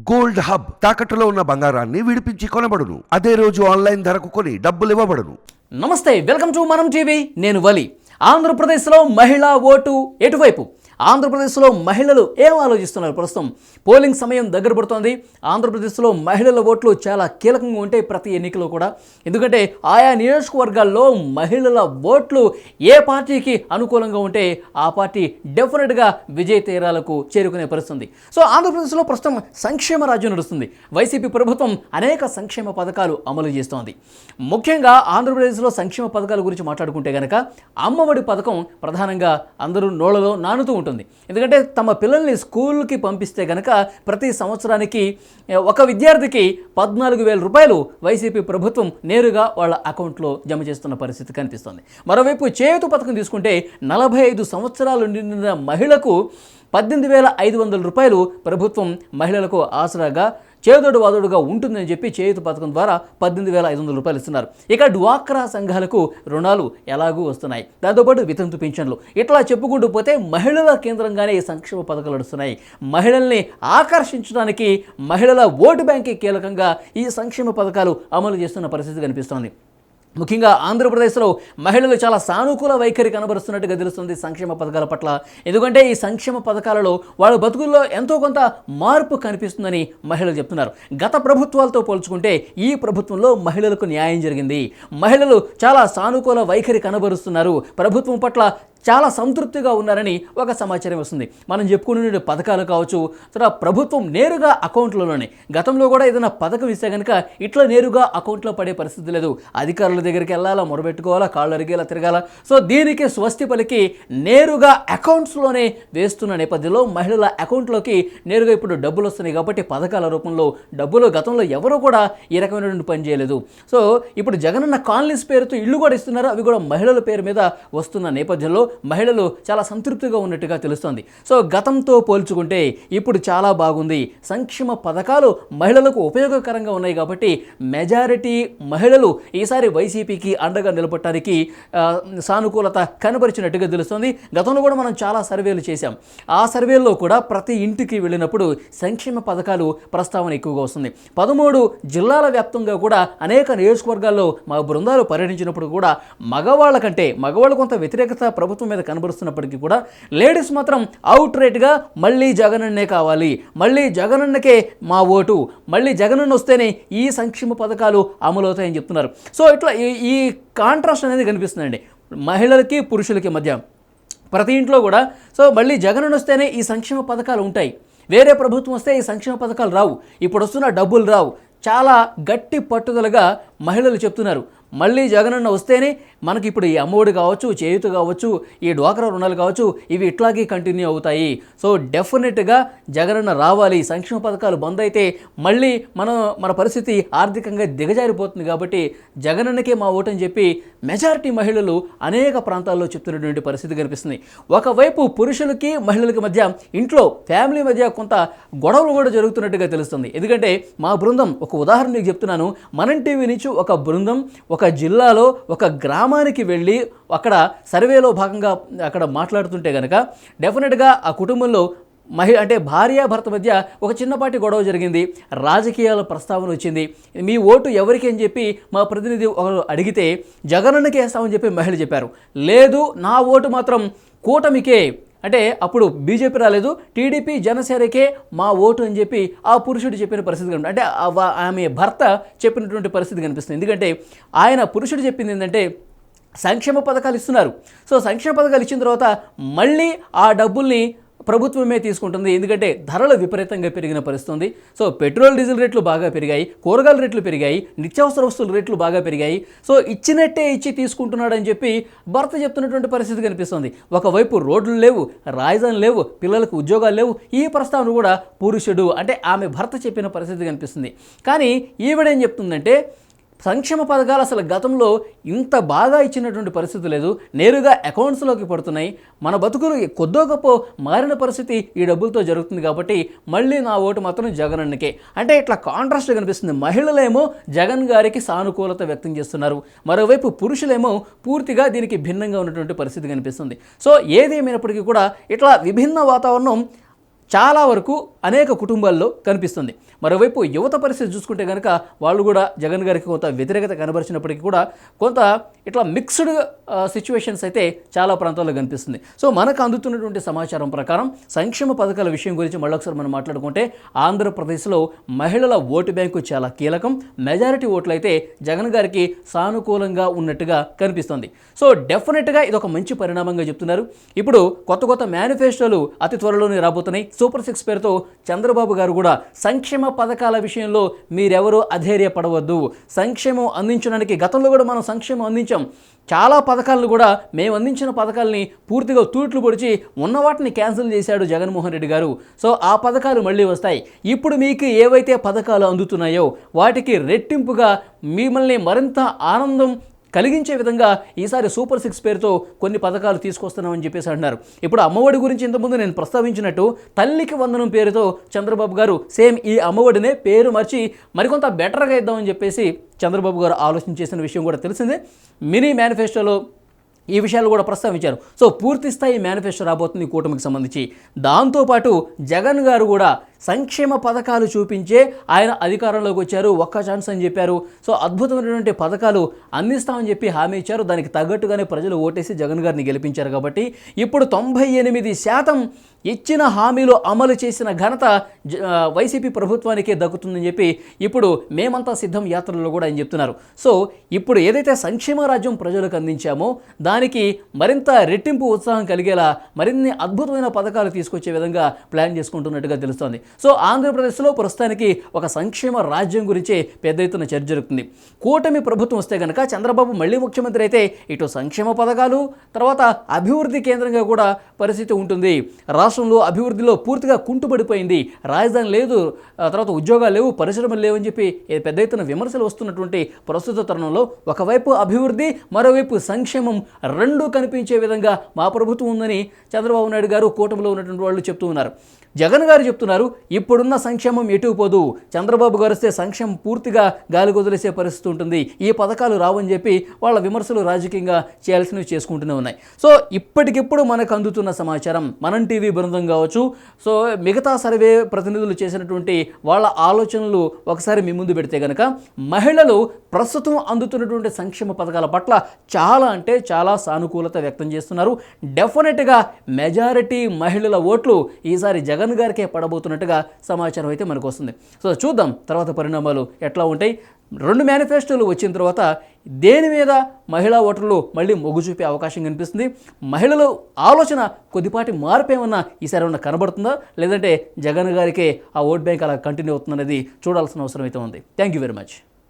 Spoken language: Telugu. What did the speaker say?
గోల్డ్ హబ్ తాకట్టులో ఉన్న బంగారాన్ని విడిపించి కొనబడును. అదే రోజు ఆన్లైన్ ధరకు కొని డబ్బులు ఇవ్వబడును. నమస్తే వెల్కమ్ టు మనం టీవీ. నేను వలి. ఆంధ్రప్రదేశ్లో మహిళా ఓటు ఎటువైపు? ఆంధ్రప్రదేశ్లో మహిళలు ఏం ఆలోచిస్తున్నారు? ప్రస్తుతం పోలింగ్ సమయం దగ్గర పడుతోంది. ఆంధ్రప్రదేశ్లో మహిళల ఓట్లు చాలా కీలకంగా ఉంటాయి ప్రతి ఎన్నికలో కూడా. ఎందుకంటే ఆయా నియోజకవర్గాల్లో మహిళల ఓట్లు ఏ పార్టీకి అనుకూలంగా ఉంటే ఆ పార్టీ డెఫినెట్గా విజయ తీరాలకు చేరుకునే పరిస్థితుంది. సో ఆంధ్రప్రదేశ్లో ప్రస్తుతం సంక్షేమ రాజ్యం నడుస్తుంది. వైసీపీ ప్రభుత్వం అనేక సంక్షేమ పథకాలు అమలు చేస్తోంది. ముఖ్యంగా ఆంధ్రప్రదేశ్లో సంక్షేమ పథకాల గురించి మాట్లాడుకుంటే కనుక అమ్మఒడి పథకం ప్రధానంగా అందరూ నోళ్ళలో నానుతూ ఉంటుంది. ఎందుకంటే తమ పిల్లల్ని స్కూల్కి పంపిస్తే కనుక ప్రతి సంవత్సరానికి ఒక విద్యార్థికి పద్నాలుగు వేల రూపాయలు వైసీపీ ప్రభుత్వం నేరుగా వాళ్ళ అకౌంట్లో జమ చేస్తున్న పరిస్థితి కనిపిస్తుంది. మరోవైపు చేయూత పథకం తీసుకుంటే నలభై ఐదు సంవత్సరాలు నిండిన మహిళకు పద్దెనిమిది వేల ఐదు వందల రూపాయలు ప్రభుత్వం మహిళలకు ఆసరాగా చేదోడు వాదోడుగా ఉంటుందని చెప్పి చేయూత పథకం ద్వారా పద్దెనిమిది వేల ఐదు వందల రూపాయలు ఇస్తున్నారు. ఇక డ్వాక్రా సంఘాలకు రుణాలు ఎలాగూ వస్తున్నాయి. దాంతోపాటు వితంతు పింఛన్లు. ఇట్లా చెప్పుకుంటూ పోతే మహిళల కేంద్రంగానే ఈ సంక్షేమ పథకాలు నడుస్తున్నాయి. మహిళల్ని ఆకర్షించడానికి మహిళల ఓటు బ్యాంకే కీలకంగా ఈ సంక్షేమ పథకాలు అమలు చేస్తున్న పరిస్థితి కనిపిస్తోంది. ముఖ్యంగా ఆంధ్రప్రదేశ్లో మహిళలు చాలా సానుకూల వైఖరి కనబరుస్తున్నట్టుగా తెలుస్తుంది సంక్షేమ పథకాల పట్ల. ఎందుకంటే ఈ సంక్షేమ పథకాలలో వాళ్ళ బతుకుల్లో ఎంతో కొంత మార్పు కనిపిస్తుందని మహిళలు చెప్తున్నారు. గత ప్రభుత్వాలతో పోల్చుకుంటే ఈ ప్రభుత్వంలో మహిళలకు న్యాయం జరిగింది. మహిళలు చాలా సానుకూల వైఖరి కనబరుస్తున్నారు. ప్రభుత్వం పట్ల చాలా సంతృప్తిగా ఉన్నారని ఒక సమాచారం వస్తుంది. మనం చెప్పుకునే పథకాలు కావచ్చు తర్వాత ప్రభుత్వం నేరుగా అకౌంట్లలోనే గతంలో కూడా ఏదైనా పథకం ఇస్తే కనుక ఇట్లా నేరుగా అకౌంట్లో పడే పరిస్థితి లేదు. అధికారుల దగ్గరికి వెళ్ళాలా మొరబెట్టుకోవాలా కాళ్ళు అరిగేలా తిరగాల? సో దీనికి స్వస్తి పలికి నేరుగా అకౌంట్స్లోనే వేస్తున్న నేపథ్యంలో మహిళల అకౌంట్లోకి నేరుగా ఇప్పుడు డబ్బులు వస్తున్నాయి కాబట్టి పథకాల రూపంలో డబ్బులు గతంలో ఎవరూ కూడా ఈ రకమైనటువంటి పని చేయలేదు. సో ఇప్పుడు జగనన్న కాలనీస్ పేరుతో ఇల్లు కూడా ఇస్తున్నారు. అవి కూడా మహిళల పేరు మీద వస్తున్న నేపథ్యంలో మహిళలు చాలా సంతృప్తిగా ఉన్నట్టుగా తెలుస్తోంది. సో గతంతో పోల్చుకుంటే ఇప్పుడు చాలా బాగుంది. సంక్షేమ పథకాలు మహిళలకు ఉపయోగకరంగా ఉన్నాయి కాబట్టి మెజారిటీ మహిళలు ఈసారి వైసీపీకి అండగా నిలబడటానికి సానుకూలత కనబరిచినట్టుగా తెలుస్తోంది. గతంలో కూడా మనం చాలా సర్వేలు చేశాం. ఆ సర్వేల్లో కూడా ప్రతి ఇంటికి వెళ్ళినప్పుడు సంక్షేమ పథకాలు ప్రస్తావన ఎక్కువగా వస్తుంది. పదమూడు జిల్లాల వ్యాప్తంగా కూడా అనేక నియోజకవర్గాల్లో మా బృందాలు పర్యటించినప్పుడు కూడా మగవాళ్ళ కంటే మగవాళ్ళు కొంత వ్యతిరేకత ప్రభుత్వం మీద కనబరుస్తున్నప్పటికీ కూడా లేడీస్ మాత్రం అవుట్ రేట్గా మళ్ళీ జగనన్నే కావాలి. మళ్ళీ జగనన్నకే మా ఓటు. మళ్ళీ జగనన్న వస్తేనే ఈ సంక్షేమ పథకాలు అమలవుతాయని చెప్తున్నారు. సో ఇట్లా ఈ కాంట్రాస్ట్ అనేది కనిపిస్తుందండి. మహిళలకి పురుషులకి మధ్య ప్రతి ఇంట్లో కూడా సో మళ్ళీ జగన్ వస్తేనే ఈ సంక్షేమ పథకాలు ఉంటాయి. వేరే ప్రభుత్వం వస్తే ఈ సంక్షేమ పథకాలు రావు. ఇప్పుడు వస్తున్న డబ్బులు రావు. చాలా గట్టి పట్టుదలగా మహిళలు చెప్తున్నారు. మళ్ళీ జగనన్న వస్తేనే మనకి ఇప్పుడు ఈ అమ్మఒడి కావచ్చు చేయూత కావచ్చు ఈ డ్వాక్రా రుణాలు కావచ్చు ఇవి ఇట్లాగే కంటిన్యూ అవుతాయి. సో డెఫినెట్గా జగనన్న రావాలి సంక్షేమ పథకాలు బంద్ అయితే మళ్ళీ మనం మన పరిస్థితి ఆర్థికంగా దిగజారిపోతుంది కాబట్టి జగనన్నకే మా ఓటని చెప్పి మెజారిటీ మహిళలు అనేక ప్రాంతాల్లో చెప్తున్నటువంటి పరిస్థితి కనిపిస్తుంది. ఒకవైపు పురుషులకి మహిళలకి మధ్య ఇంట్లో ఫ్యామిలీ మధ్య కొంత గొడవలు కూడా జరుగుతున్నట్టుగా తెలుస్తుంది. ఎందుకంటే మా బృందం ఒక ఉదాహరణ మీకు చెప్తున్నాను. మనం టీవీ నుంచి ఒక బృందం ఒక ఒక జిల్లాలో ఒక గ్రామానికి వెళ్ళి అక్కడ సర్వేలో భాగంగా అక్కడ మాట్లాడుతుంటే కనుక డెఫినెట్గా ఆ కుటుంబంలో మహి అంటే భార్య భర్త మధ్య ఒక చిన్నపాటి గొడవ జరిగింది. రాజకీయాల ప్రస్తావన వచ్చింది. మీ ఓటు ఎవరికి అని చెప్పి మా ప్రతినిధి ఒకరు అడిగితే జగనన్నకి వేస్తామని చెప్పి మహిళ చెప్పారు. లేదు నా ఓటు మాత్రం కూటమికే. అంటే అప్పుడు బీజేపీ రాలేదు టీడీపీ జనసేనకే మా ఓటు అని చెప్పి ఆ పురుషుడు చెప్పిన పరిస్థితి కనిపి అంటే ఆమె భర్త చెప్పినటువంటి పరిస్థితి కనిపిస్తుంది. ఎందుకంటే ఆయన పురుషుడు చెప్పింది ఏంటంటే సంక్షేమ పథకాలు ఇస్తున్నారు. సో సంక్షేమ పథకాలు ఇచ్చిన తర్వాత మళ్ళీ ఆ డబ్బుల్ని ప్రభుత్వమే తీసుకుంటుంది. ఎందుకంటే ధరలు విపరీతంగా పెరిగిన పరిస్థితి ఉంది సో పెట్రోల్ డీజిల్ రేట్లు బాగా పెరిగాయి. కూరగాయల రేట్లు పెరిగాయి. నిత్యావసర వస్తువుల రేట్లు బాగా పెరిగాయి. సో ఇచ్చినట్టే ఇచ్చి తీసుకుంటున్నాడని చెప్పి భర్త చెప్తున్నటువంటి పరిస్థితి కనిపిస్తుంది. ఒకవైపు రోడ్లు లేవు రాజధాని లేవు పిల్లలకు ఉద్యోగాలు లేవు. ఈ ప్రస్తావన కూడా పురుషుడు అంటే ఆమె భర్త చెప్పిన పరిస్థితి కనిపిస్తుంది. కానీ ఈవిడేం చెప్తుందంటే సంక్షేమ పథకాలు అసలు గతంలో ఇంత బాగా ఇచ్చినటువంటి పరిస్థితి లేదు. నేరుగా అకౌంట్స్లోకి పడుతున్నాయి. మన బతుకులు కొద్దో గొప్ప మారిన పరిస్థితి ఈ డబ్బులతో జరుగుతుంది కాబట్టి మళ్ళీ నా ఓటు మాత్రం జగన్ అన్నకే. అంటే ఇట్లా కాంట్రాస్ట్ కనిపిస్తుంది. మహిళలేమో జగన్ గారికి సానుకూలత వ్యక్తం చేస్తున్నారు. మరోవైపు పురుషులేమో పూర్తిగా దీనికి భిన్నంగా ఉన్నటువంటి పరిస్థితి కనిపిస్తుంది. సో ఏది కూడా ఇట్లా విభిన్న వాతావరణం చాలా వరకు అనేక కుటుంబాల్లో కనిపిస్తుంది. మరోవైపు యువత పరిస్థితి చూసుకుంటే కనుక వాళ్ళు కూడా జగన్ గారికి కొంత వ్యతిరేకత కనబరిచినప్పటికీ కూడా కొంత ఇట్లా మిక్స్డ్ సిచ్యువేషన్స్ అయితే చాలా ప్రాంతాల్లో కనిపిస్తుంది. సో మనకు అందుతున్నటువంటి సమాచారం ప్రకారం సంక్షేమ పథకాల విషయం గురించి మళ్ళొకసారి మనం మాట్లాడుకుంటే ఆంధ్రప్రదేశ్లో మహిళల ఓటు బ్యాంకు చాలా కీలకం. మెజారిటీ ఓట్లు అయితే జగన్ గారికి సానుకూలంగా ఉన్నట్టుగా కనిపిస్తుంది. సో డెఫినెట్గా ఇది ఒక మంచి పరిణామంగా చెప్తున్నారు. ఇప్పుడు కొత్త కొత్త మేనిఫెస్టోలు అతి త్వరలోనే రాబోతున్నాయి. సూపర్ సిక్స్ పేరుతో చంద్రబాబు గారు కూడా సంక్షేమ పథకాల విషయంలో మీరెవరూ అధైర్యపడవద్దు. సంక్షేమం అందించడానికి గతంలో కూడా మనం సంక్షేమం అందించాం. చాలా పథకాలను కూడా మేము అందించిన పథకాలని పూర్తిగా తూట్లు పొడిచి ఉన్న వాటిని క్యాన్సిల్ చేశాడు జగన్మోహన్ రెడ్డి గారు. సో ఆ పథకాలు మళ్ళీ వస్తాయి. ఇప్పుడు మీకు ఏవైతే పథకాలు అందుతున్నాయో వాటికి రెట్టింపుగా మిమ్మల్ని మరింత ఆనందం కలిగించే విధంగా ఈసారి సూపర్ సిక్స్ పేరుతో కొన్ని పథకాలు తీసుకొస్తున్నామని చెప్పేసి అంటున్నారు. ఇప్పుడు అమ్మఒడి గురించి ఇంతకుముందు నేను ప్రస్తావించినట్టు తల్లికి వందనం పేరుతో చంద్రబాబు గారు సేమ్ ఈ అమ్మఒడినే పేరు మార్చి మరికొంత బెటర్గా ఇద్దామని చెప్పేసి చంద్రబాబు గారు ఆలోచన చేసిన విషయం కూడా తెలిసిందే. మినీ మేనిఫెస్టోలో ఈ విషయాలు కూడా ప్రస్తావించారు. సో పూర్తి స్థాయి మేనిఫెస్టో రాబోతుంది ఈ కూటమికి సంబంధించి. దాంతోపాటు జగన్ గారు కూడా సంక్షేమ పథకాలు చూపించే ఆయన అధికారంలోకి వచ్చారు. ఒక్క ఛాన్స్ అని చెప్పారు. సో అద్భుతమైనటువంటి పథకాలు అందిస్తామని చెప్పి హామీ ఇచ్చారు. దానికి తగ్గట్టుగానే ప్రజలు ఓటేసి జగన్ గారిని గెలిపించారు కాబట్టి ఇప్పుడు తొంభై ఎనిమిది శాతం ఇచ్చిన హామీలు అమలు చేసిన ఘనత వైసీపీ ప్రభుత్వానికే దక్కుతుందని చెప్పి ఇప్పుడు మేమంతా సిద్ధం యాత్రలో కూడా ఆయన చెప్తున్నారు. సో ఇప్పుడు ఏదైతే సంక్షేమ రాజ్యం ప్రజలకు అందించామో దానికి మరింత రెట్టింపు ఉత్సాహం కలిగేలా మరిన్ని అద్భుతమైన పథకాలు తీసుకొచ్చే విధంగా ప్లాన్ చేసుకుంటున్నట్టుగా తెలుస్తోంది. సో ఆంధ్రప్రదేశ్లో ప్రస్తుతానికి ఒక సంక్షేమ రాజ్యం గురించే పెద్ద ఎత్తున చర్చ జరుగుతుంది. కూటమి ప్రభుత్వం వస్తే కనుక చంద్రబాబు మళ్ళీ ముఖ్యమంత్రి అయితే ఇటు సంక్షేమ పథకాలు తర్వాత అభివృద్ధి కేంద్రంగా కూడా పరిస్థితి ఉంటుంది. రాష్ట్రంలో అభివృద్ధిలో పూర్తిగా కుంటుపడిపోయింది రాజధాని లేదు తర్వాత ఉద్యోగాలు లేవు పరిశ్రమలు లేవని చెప్పి పెద్ద ఎత్తున విమర్శలు వస్తున్నటువంటి ప్రస్తుత తరుణంలో ఒకవైపు అభివృద్ధి మరోవైపు సంక్షేమం రెండూ కనిపించే విధంగా మా ప్రభుత్వం ఉందని చంద్రబాబు నాయుడు గారు కూటమిలో ఉన్నటువంటి వాళ్ళు చెప్తూ ఉన్నారు. జగన్ గారు చెప్తున్నారు ఇప్పుడున్న సంక్షేమం ఎటు పోదు. చంద్రబాబు గారు వస్తే సంక్షేమం పూర్తిగా గాలి కుదిలేసే పరిస్థితి ఉంటుంది. ఈ పథకాలు రావని చెప్పి వాళ్ళ విమర్శలు రాజకీయంగా చేయాల్సినవి చేసుకుంటూనే ఉన్నాయి. సో ఇప్పటికిప్పుడు మనకు అందుతున్న సమాచారం మనం టీవీ బృందం కావచ్చు సో మిగతా సర్వే ప్రతినిధులు చేసినటువంటి వాళ్ళ ఆలోచనలు ఒకసారి మీ ముందు పెడితే కనుక మహిళలు ప్రస్తుతం అందుతున్నటువంటి సంక్షేమ పథకాల పట్ల చాలా అంటే చాలా సానుకూలత వ్యక్తం చేస్తున్నారు. డెఫినెట్గా మెజారిటీ మహిళల ఓట్లు ఈసారి జగన్ గారికే పడబోతున్నట్టుగా సమాచారం అయితే మనకు వస్తుంది. సో చూద్దాం తర్వాత పరిణామాలు ఎట్లా ఉంటాయి. రెండు మేనిఫెస్టోలు వచ్చిన తర్వాత దేని మీద మహిళా ఓటర్లు మళ్ళీ మొగ్గు చూపే అవకాశం కనిపిస్తుంది. మహిళలు ఆలోచన కొద్దిపాటి మార్పు ఏమన్నా ఈసారి ఏమన్నా కనబడుతుందా? లేదంటే జగన్ గారికే ఆ ఓట్ బ్యాంక్ అలా కంటిన్యూ అవుతుందనేది చూడాల్సిన అవసరం అయితే ఉంది. Thank you very much